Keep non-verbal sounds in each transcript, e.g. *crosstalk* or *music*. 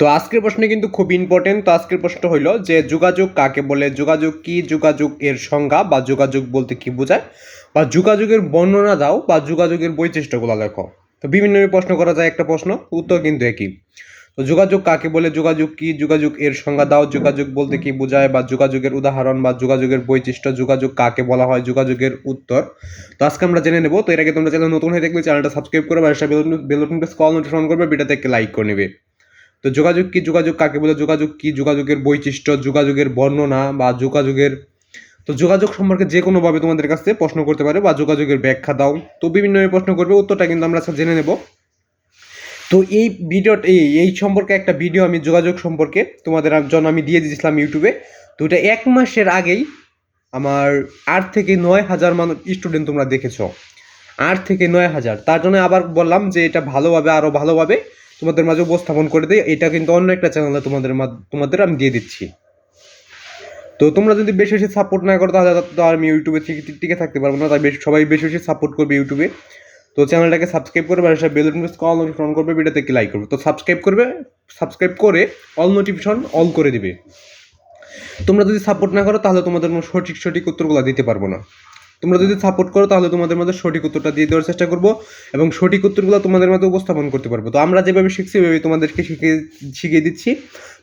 তো আজকের প্রশ্ন কিন্তু খুব ইম্পর্টেন্ট তো আজকের প্রশ্ন হইল যে যোগাযোগ কাকে বলে? যোগাযোগ কি? যোগাযোগ এর সংজ্ঞা বা যোগাযোগ বলতে কি বোঝায়? বা যোগাযোগের বর্ণনা দাও বা যোগাযোগের বৈশিষ্ট্যগুলো লেখো। তো বিভিন্ন প্রশ্ন করা যায় একটা প্রশ্ন, উত্তর কিন্তু একই। তো যোগাযোগ কাকে বলে? যোগাযোগ কি? যোগাযোগ এর সংজ্ঞা দাও, যোগাযোগ বলতে কি বোঝায়? বা যোগাযোগের উদাহরণ বা যোগাযোগের বৈশিষ্ট্য, যোগাযোগ কাকে বলা হয়? যোগাযোগের উত্তর। তো আজকে আমরা জেনে নেব। তো এর আগে তোমরা চ্যানেল নতুন হয়ে থাকলে চ্যানেলটা সাবস্ক্রাইব করে বা বেলুন কল নোটিফিকেশন করবে, ভিডিওতে একটা লাইক করে নেবে। তো যোগাযোগ কি যোগাযোগ কাকে বলে? যোগাযোগ কি যোগাযোগের বৈশিষ্ট্য, যোগাযোগের বর্ণনা বা যোগাযোগের তো যোগাযোগ সম্পর্কে যে কোনোভাবে তোমাদের কাছে প্রশ্ন করতে পারে বা যোগাযোগের ব্যাখ্যা দাও। তো বিভিন্ন প্রশ্ন করবে, উত্তরটা কিন্তু আমরা আজকে জেনে নেব। তো এই ভিডিওটা এই এই সম্পর্কে একটা ভিডিও আমি যোগাযোগ সম্পর্কে তোমাদের জন্য আমি দিয়ে দিয়েছিলাম ইউটিউবে। তো এটা এক মাসের আগেই আমার আট থেকে নয় হাজার মানুষ স্টুডেন্ট তোমরা দেখেছ। আট থেকে নয় হাজার। তার জন্য আবার বললাম যে এটা ভালোভাবে আরও ভালোভাবে তোমাদের মাঝে উপস্থাপন করে দিই। এটা কিন্তু অন্য একটা চ্যানেলে তোমাদের তোমাদের আমি দিয়ে দিচ্ছি। তো তোমরা যদি বেশি বেশি সাপোর্ট না করো, তাহলে তো আমি ইউটিউবে টিকে থাকতে পারব না। তাই বেশ সবাই বেশি বেশি সাপোর্ট করবে ইউটিউবে। তো চ্যানেলটাকে সাবস্ক্রাইব করবে আর bell notification all notification on করবে, ভিডিওতে লাইক করবে। তো সাবস্ক্রাইব করবে সাবস্ক্রাইব করে অল নোটিফিকেশন অল করে দিবে। তোমরা যদি সাপোর্ট না করো, তাহলে তোমাদের সঠিক সঠিক উত্তরগুলো দিতে পারব না। তোমরা যদি সাপোর্ট করো, তাহলে তোমাদের মধ্যে সঠিক উত্তরটা দিয়ে দেওয়ার চেষ্টা করব এবং সঠিক উত্তরগুলো তোমাদের মধ্যে উপস্থাপন করতে পারব। তো আমরা যেভাবে শিখছি, ওইভাবে তোমাদেরকে শিখিয়ে শিখিয়ে দিচ্ছি।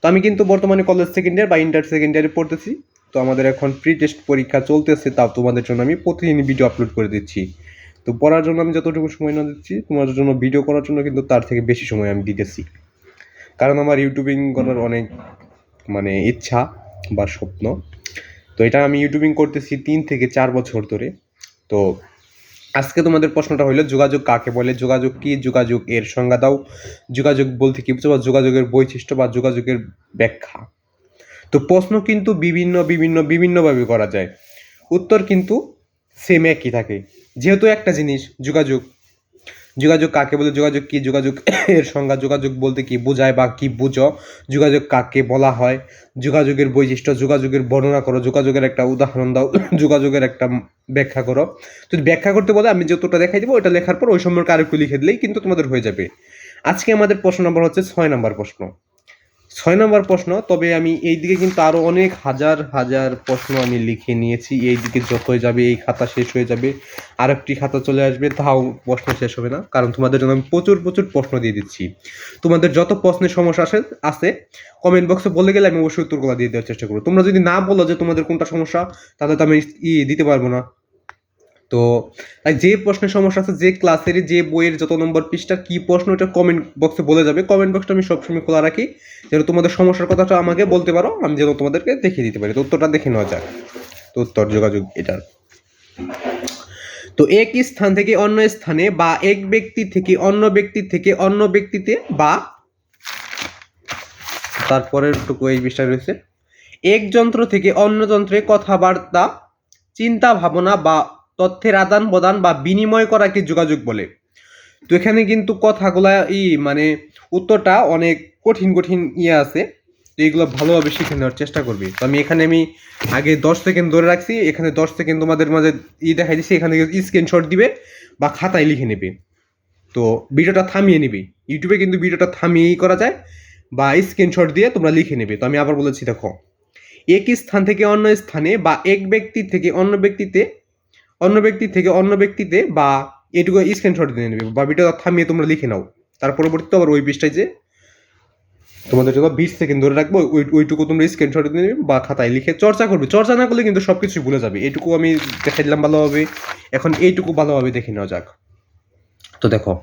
তো আমি কিন্তু বর্তমানে কলেজ সেকেন্ড ইয়ার বা ইন্টার সেকেন্ড ইয়ারে পড়তেছি। তো আমাদের এখন প্রি টেস্ট পরীক্ষা চলতেছে তাও তোমাদের জন্য আমি প্রতিদিন ভিডিও আপলোড করে দিচ্ছি। তো পড়ার জন্য আমি যতটুকু সময় না দিচ্ছি, তোমাদের জন্য ভিডিও করার জন্য কিন্তু তার থেকে বেশি সময় আমি দিতেছি। কারণ আমার ইউটিউবিং করার অনেক মানে ইচ্ছা বা স্বপ্ন। তো এটা আমি ইউটিউবিং করতেছি তিন থেকে চার বছর ধরে। তো আজকে তোমাদের প্রশ্নটা হলো যোগাযোগ কাকে বলে? যোগাযোগ কি? যোগাযোগ এর সংজ্ঞা দাও। যোগাযোগ বলতে কি বুঝো বা যোগাযোগের বৈশিষ্ট্য বা যোগাযোগের ব্যাখ্যা। তো প্রশ্ন কিন্তু বিভিন্ন বিভিন্ন, বিভিন্নভাবে করা যায়। উত্তর কিন্তু সেম একই থাকে। যেহেতু একটা জিনিস, যোগাযোগ যোগাযোগ কাকে বলে, যোগাযোগ কি, যোগাযোগ *coughs* এর সংজ্ঞা, যোগাযোগ বলতে কি বোঝায় বা কি বুঝো, যোগাযোগ কাকে বলা হয়, যোগাযোগের বৈশিষ্ট্য, যোগাযোগের বর্ণনা করো, যোগাযোগের একটা উদাহরণ দাও, *coughs* যোগাযোগের একটা ব্যাখ্যা করো। যদি ব্যাখ্যা করতে বলে, আমি যতটা দেখাই দেবো, ওটা লেখার পর ওই সম্পর্কে আরেকটু লিখে দিলেই কিন্তু তোমাদের হয়ে যাবে। আজকে আমাদের প্রশ্ন নম্বর হচ্ছে ছয় নম্বর প্রশ্ন। ছয় নম্বর প্রশ্ন, তবে আমি এই দিকে কিন্তু আরও অনেক হাজার হাজার প্রশ্ন আমি লিখে নিয়েছি। এই দিকে যত হয়ে যাবে, এই খাতা শেষ হয়ে যাবে আর একটি খাতা চলে আসবে, তাও প্রশ্ন শেষ হবে না, কারণ তোমাদের জন্য আমি প্রচুর প্রচুর প্রশ্ন দিয়ে দিচ্ছি। তোমাদের যত প্রশ্নের সমস্যা আসে, আছে কমেন্ট বক্সে বলে গেলে আমি অবশ্যই উত্তরগুলো দিয়ে দেওয়ার চেষ্টা করব। তোমরা যদি না বলো যে তোমাদের কোনটা সমস্যা, তাহলে তো আমি ই দিতে পারব না। তো যে প্রশ্নের সমস্যা আছে, যে ক্লাসের যে বইয়ের যত নম্বর পৃষ্ঠা, কি প্রশ্ন ওটা কমেন্ট বক্সে বলে যাবে। কমেন্ট বক্সটা আমি সবসময় খোলা রাখি, যেন তোমাদের সমস্যার কথাটা আমাকে বলতে পারো, আমি যেন তোমাদেরকে দেখিয়ে দিতে পারি। তো উত্তরটা দেখে নেওয়া যাক। তো উত্তর যোগাযোগ এটার তো এক স্থান থেকে অন্য স্থানে বা এক ব্যক্তি থেকে অন্য ব্যক্তি থেকে অন্য ব্যক্তিতে বা তারপরের টুকু এই বিষয় রয়েছে, এক যন্ত্র থেকে অন্য যন্ত্রে কথাবার্তা, চিন্তা ভাবনা বা তথ্যের আদান প্রদান বা বিনিময় করাকে যোগাযোগ বলে? তো এখানে কিন্তু কথাগুলা ই মানে উত্তরটা অনেক কঠিন কঠিন ইয়ে আছে। তো এইগুলো ভালোভাবে শিখে নেওয়ার চেষ্টা করবি। তো আমি এখানে আমি আগে দশ সেকেন্ড ধরে রাখছি। এখানে দশ সেকেন্ড তোমাদের মাঝে ই দেখাই দিচ্ছি এখানে স্ক্রিনশট দিবে বা খাতায় লিখে নেবে। তো ভিডিওটা থামিয়ে নিবি। ইউটিউবে কিন্তু ভিডিওটা থামিয়েই করা যায় বা স্ক্রিনশট দিয়ে তোমরা লিখে নেবে। তো আমি আবার বলেছি, দেখো এক স্থান থেকে অন্য স্থানে বা এক ব্যক্তি থেকে অন্য ব্যক্তিতে অন্য ব্যক্তি থেকে অন্য ব্যক্তিতে বা এটুকু স্ক্রিনশট দিয়ে নেবে। বা ভিডিওটা থামিয়ে তোমরা লিখে নাও। তার পরবর্তীতে আবার ওই পৃষ্ঠায় যে তোমাদের জন্য বিশ সেকেন্ড ধরে রাখব, ওই, ওইটুকু তোমরা স্ক্রিনশট দিয়ে নেবে বা খাতায় লিখে চর্চা করবে। চর্চা না করলে কিন্তু সব কিছুই ভুলে যাবে। এটুকু আমি দেখে দিলাম ভালোভাবে। এখন এইটুকু ভালোভাবে দেখে নেওয়া যাক। তো দেখো,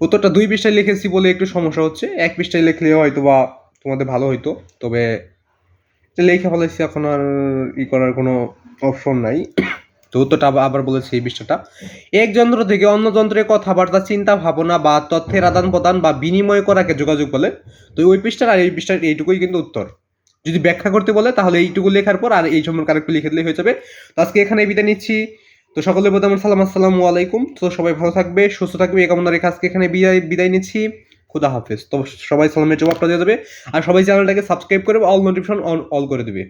উত্তরটা দুই পৃষ্ঠায় লিখেছি বলে একটু সমস্যা হচ্ছে। এক পৃষ্ঠায় লিখলে হয়তো বা তোমাদের ভালো হইতো। তবে লেখা ফেলেছি এখন আর ই করার কোনো অপশন নাই। আবার আবার বলেছি এই বিষয়টা। এক যন্ত্র থেকে অন্য যন্ত্রে কথাবার্তা চিন্তা ভাবনা বা তথ্যের আদান প্রদান বা বিনিময় করাকে যোগাযোগ বলে। তো ওই পৃষ্ঠার আর এই পৃষ্ঠার এইটুকুই কিন্তু উত্তর। যদি ব্যাখ্যা করতে বলে, তাহলে এইটুকু লেখার পর আর এই সম্পর্কে আরেকটু লিখে দিলে হয়ে যাবে। তো আজকে এখানে বিদায় নিচ্ছি। তো সকলের প্রতি আমার সালাম, আসসালামু আলাইকুম। তো সবাই ভালো থাকবে, সুস্থ থাকবে, এই কামনা রেখে আজকে এখানে বিদায় বিদায় নিচ্ছি। খুদা হাফেজ। তো সবাই সালামের জবাবটা দিয়ে দেবে আর সবাই চ্যানেলটাকে সাবস্ক্রাইব করে, অল নোটিফিকেশন অন অল করে দেবে।